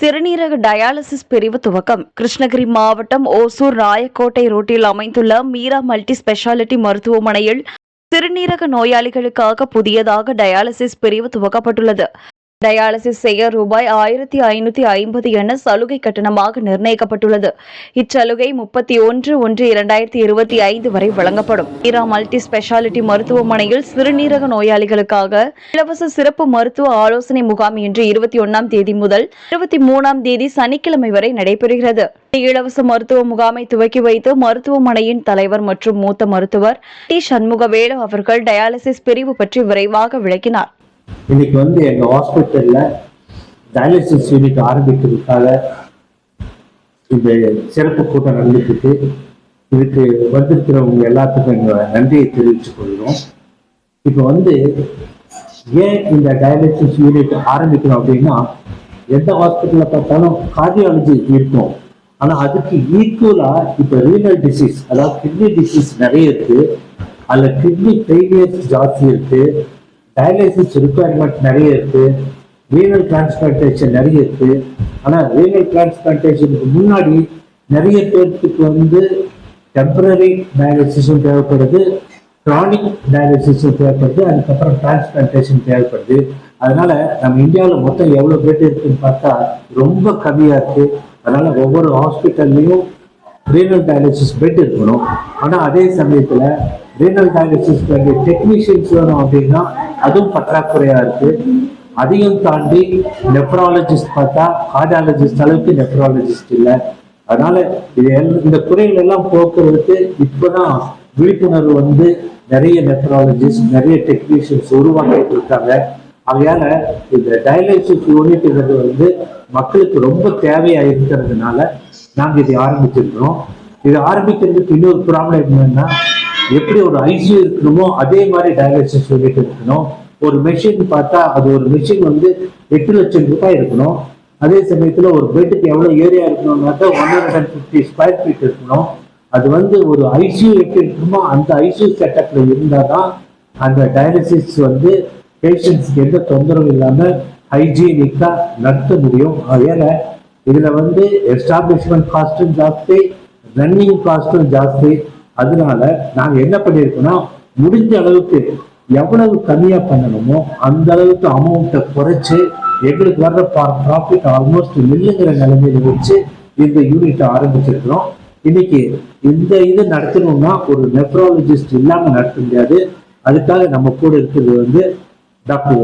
சிறுநீரக டயாலிசிஸ் பிரிவு துவக்கம். கிருஷ்ணகிரி மாவட்டம் ஓசூர் ராயக்கோட்டை ரோட்டில் அமைந்துள்ள மீரா மல்டி ஸ்பெஷாலிட்டி மருத்துவமனையில் சிறுநீரக நோயாளிகளுக்காக புதியதாக டயாலிசிஸ் பிரிவு துவக்கப்பட்டுள்ளது. டயாலிசிஸ் செய்ய ரூபாய் ஆயிரத்தி ஐநூத்தி ஐம்பது என சலுகை கட்டணமாக நிர்ணயிக்கப்பட்டுள்ளது. இச்சலுகை முப்பத்தி ஒன்று ஒன்று இரண்டாயிரத்தி இருபத்தி ஐந்து வரை வழங்கப்படும். இரா மல்டி ஸ்பெஷாலிட்டி மருத்துவமனையில் சிறுநீரக நோயாளிகளுக்காக இலவச சிறப்பு மருத்துவ ஆலோசனை முகாம் இன்று இருபத்தி ஒன்னாம் தேதி முதல் இருபத்தி மூணாம் தேதி சனிக்கிழமை வரை நடைபெறுகிறது. இலவச மருத்துவ முகாமை துவக்கி வைத்து மருத்துவமனையின் தலைவர் மற்றும் மூத்த மருத்துவர் டி. சண்முகவேலு அவர்கள் டயாலிசிஸ் பிரிவு பற்றி விரைவாக விளக்கினார். இன்னைக்கு வந்து எங்க ஹாஸ்பிட்டல்ல டயாலிசிஸ் யூனிட் ஆரம்பிக்கிறதுக்காக இந்த சிறப்பு கூட்டம் நடந்துட்டு இதுக்கு வந்திருக்கிறவங்க எல்லாத்துக்கும் எங்க நன்றியை தெரிவித்துக் கொள்கிறோம். இப்போ வந்து ஏன் இந்த டயாலிசிஸ் யூனிட் ஆரம்பிக்கணும் அப்படின்னா எந்த ஹாஸ்பிட்டல்ல பார்த்தாலும் கார்டியாலஜி இருக்கும். ஆனா அதுக்கு ஈக்குவலா இப்ப ரீனல் டிசீஸ் அதாவது கிட்னி டிசீஸ் நிறைய இருக்கு. அதுல கிட்னி ஃபெயிலியர்ஸ் ஜாஸ்தி இருக்கு. டயாலிசிஸ் ரிக்குவயர்மெண்ட் நிறைய இருக்கு. ரீனல் டிரான்ஸ்பிளான்டேஷன் நிறைய இருக்கு. ஆனால் ரீனல் டிரான்ஸ்பிளான்டேஷனுக்கு முன்னாடி நிறைய பேர்த்துக்கு வந்து டெம்பரரி டயாலிசிஸும் தேவைப்படுது. கிரானிக் டயாலிசிஸும் தேவைப்படுது. அதுக்கப்புறம் டிரான்ஸ்பிளான்டேஷன் தேவைப்படுது. அதனால நம்ம இந்தியாவில் மொத்தம் எவ்வளோ பேர் இருக்குன்னு பார்த்தா ரொம்ப கம்மியாக இருக்கு. அதனால ஒவ்வொரு ஹாஸ்பிட்டல்லையும் ரீனல் டயாலிசிஸ் பெட் இருக்கணும். ஆனால் அதே சமயத்தில் ரீனல் டயாலிசிஸ் வேண்டிய டெக்னீஷியன்ஸ் வேணும் அப்படின்னா அதுவும் பற்றாக்குறையா இருக்கு. அதையும் தாண்டி நெப்ராலஜிஸ்ட் பார்த்தா கார்டியாலஜிஸ்ட் அளவுக்கு நெப்ராலஜிஸ்ட் இல்லை. அதனால இது எல்- இந்த குறைகள் எல்லாம் போக்குறதுக்கு இப்போதான் விழிப்புணர்வு வந்து நிறைய நெப்ராலஜிஸ்ட் நிறைய டெக்னீஷியன்ஸ் உருவாக்கிட்டு இருக்காங்க. ஆகையால இந்த டயாலிசிஸ் யூனிட்ங்கிறது வந்து மக்களுக்கு ரொம்ப தேவையா இருக்கிறதுனால நாங்கள் இதை ஆரம்பிச்சிருக்கிறோம். இது ஆரம்பிக்கிறதுக்கு இன்னொரு ப்ராப்ளம் என்னன்னா எப்படி ஒரு ஐசியூ இருக்கணுமோ அதே மாதிரி டயாலிசிஸ் யூனிட் இருக்கணும். ஒரு மெஷின் பார்த்தா அது ஒரு மெஷின் வந்து எட்டு லட்சம் ரூபாய் இருக்கணும். அதே சமயத்தில் ஒரு பெட்டுக்கு எவ்வளோ area இருக்கணும்னாக்கா one hundred and fifty square feet இருக்கணும். அது வந்து ஒரு ஐசியூ எப்படி இருக்கணுமோ அந்த ஐசியூ செட்டப்பில் இருந்தால் தான் அந்த டயாலிசிஸ் வந்து பேஷண்ட்ஸ்க்கு எந்த தொந்தரவும் இல்லாமல் ஹைஜீனிக்காக நடத்த முடியும். அதனால இதில் வந்து எஸ்டாப்ளிஷ்மெண்ட் காஸ்ட்டும் ஜாஸ்தி ரன்னிங் காஸ்ட்டும் ஜாஸ்தி. அதனால நாங்க என்ன பண்ணிருக்கோம்னா முடிஞ்ச அளவுக்கு எவ்வளவு கம்மியா பண்ணணுமோ அந்த அளவுக்கு அமௌண்ட்டை குறைச்சு எங்களுக்கு வர்ற ப்ராஃபிட் ஆல்மோஸ்ட் மில்லுங்கிற நிலைமையில வச்சு இந்த யூனிட்டை ஆரம்பிச்சிருக்கிறோம். இன்னைக்கு இந்த இது நடத்தணும்னா ஒரு நெப்ராலஜிஸ்ட் இல்லாம நடத்த முடியாது. அதுக்காக நம்ம கூட இருக்கிறது வந்து டாக்டர்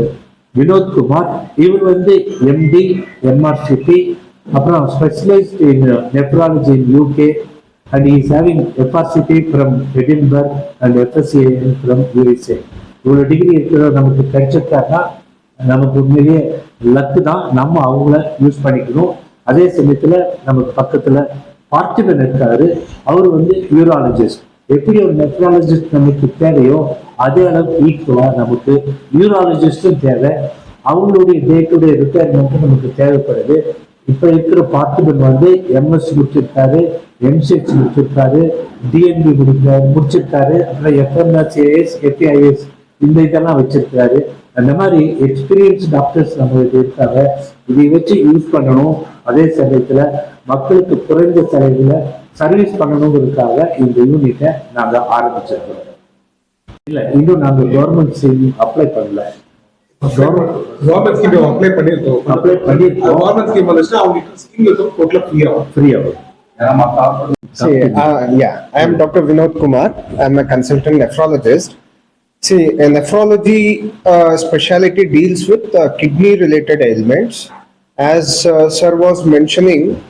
வினோத்குமார். இவர் வந்து எம்டி எம்ஆர்சிபி அப்புறம் specialised in nephrology in UK and is having FRCP from Edinburgh and FSCAN from USA. இவ்வளோ டிகிரி இருக்கிற நமக்கு கிடைச்சிருக்காருன்னா நமக்கு உண்மையிலேயே லக்கு தான். நம்ம அவங்கள யூஸ் பண்ணிக்கணும். அதே சமயத்தில் நமக்கு பக்கத்தில் பார்த்திபன் இருக்காரு. அவர் வந்து யூராலஜிஸ்ட் எப்படி ஒரு நெஃப்ராலஜிஸ்ட் நமக்கு தேவையோ அதே அளவுக்கு ஈக்குவலாக நமக்கு யூராலஜிஸ்டும் தேவை. அவங்களுடைய டே டு டே ரிட்டையர்மெண்ட்டும் நமக்கு தேவைப்படுது. இப்போ இருக்கிற பார்த்திபன் வந்து எம்எஸ் முடிச்சிருக்காரு எம்சிஎச் முடிச்சிருக்காரு டிஎன்பி முடிக்க முடிச்சிருக்காரு அப்புறம் எஃப்எம்எஸ்ஏஎஸ் எஃப்ஐஎஸ் இந்த இதெல்லாம் வச்சிருக்காரு. அந்த மாதிரி எக்ஸ்பீரியன்ஸ் டாக்டர்ஸ் நம்மளுக்கு இருக்காங்க. இதை வச்சு யூஸ் பண்ணணும். அதே சமயத்துல மக்களுக்கு குறைந்த செலவுல சர்வீஸ் பண்ணணுங்கிறதுக்காக இந்த யூனிட்டை நாங்க ஆரம்பிச்சிருக்கோம். இல்ல இன்னும் நாங்க கவர்மெண்ட் ஸ்கீம் அப்ளை பண்ணல. கவர்மெண்ட் ஸ்கீம் அப்ளை பண்ணிருக்கோம் Apply பண்ணிருக்கோம். கவர்மெண்ட் ஸ்கீம் வந்துச்சுன்னா அவங்களுக்கு ஸ்கீம் இருக்கும் டோட்டலா ஃப்ரீ ஆகும். ஃப்ரீ ஆகும். See, uh, yeah, I am Dr. Vinod Kumar. I'm a consultant nephrologist. See, a nephrology uh, specialty deals with uh, kidney related ailments. As uh, Sir was mentioning,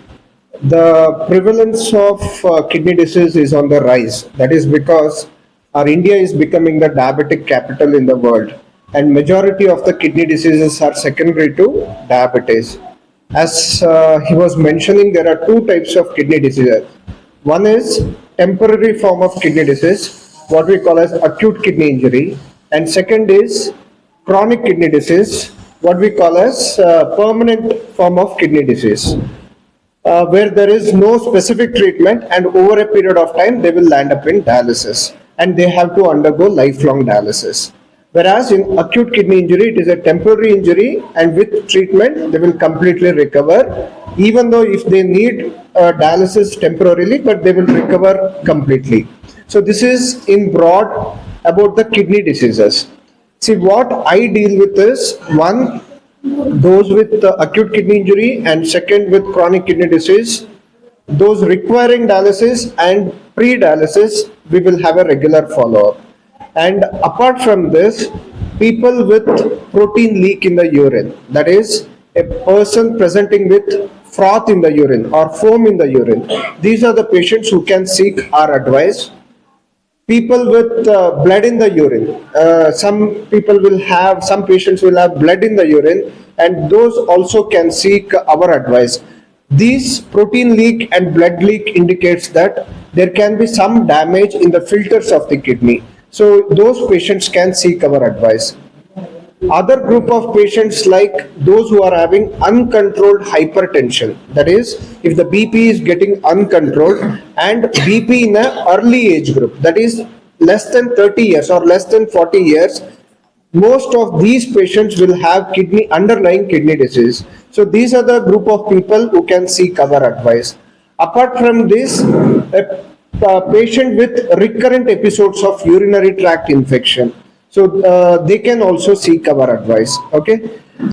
the prevalence of uh, kidney disease is on the rise. That is because our India is becoming the diabetic capital in the world, and majority of the kidney diseases are secondary to diabetes. As uh, he was mentioning, there are two types of kidney diseases. One is temporary form of kidney disease, what we call as acute kidney injury, and second is chronic kidney disease, what we call as uh, permanent form of kidney disease, uh, where there is no specific treatment and over a period of time they will land up in dialysis and they have to undergo lifelong dialysis. Whereas in acute kidney injury, it is a temporary injury and with treatment, they will completely recover. Even though if they need uh, dialysis temporarily, but they will recover completely. So this is in broad about the kidney diseases. See, what I deal with is one, those with uh, acute kidney injury and second with chronic kidney disease. Those requiring dialysis and pre-dialysis, we will have a regular follow-up. And apart from this, people with protein leak in the urine, that is a person presenting with froth in the urine or foam in the urine. These are the patients who can seek our advice people with uh, blood in the urine. Uh, some people will have, some patients will have blood in the urine, and those also can seek our advice. These protein leak and blood leak indicates that there can be some damage in the filters of the kidney. So those patients can seek our advice. Other group of patients like those who are having uncontrolled hypertension. That is, if the BP is getting uncontrolled and BP in an early age group, that is less than 30 years or less than 40 years, most of these patients will have kidney, underlying kidney disease. So these are the group of people who can seek our advice. Apart from this, a patient with recurrent episodes of urinary tract infection. So uh, they can also seek our advice, okay?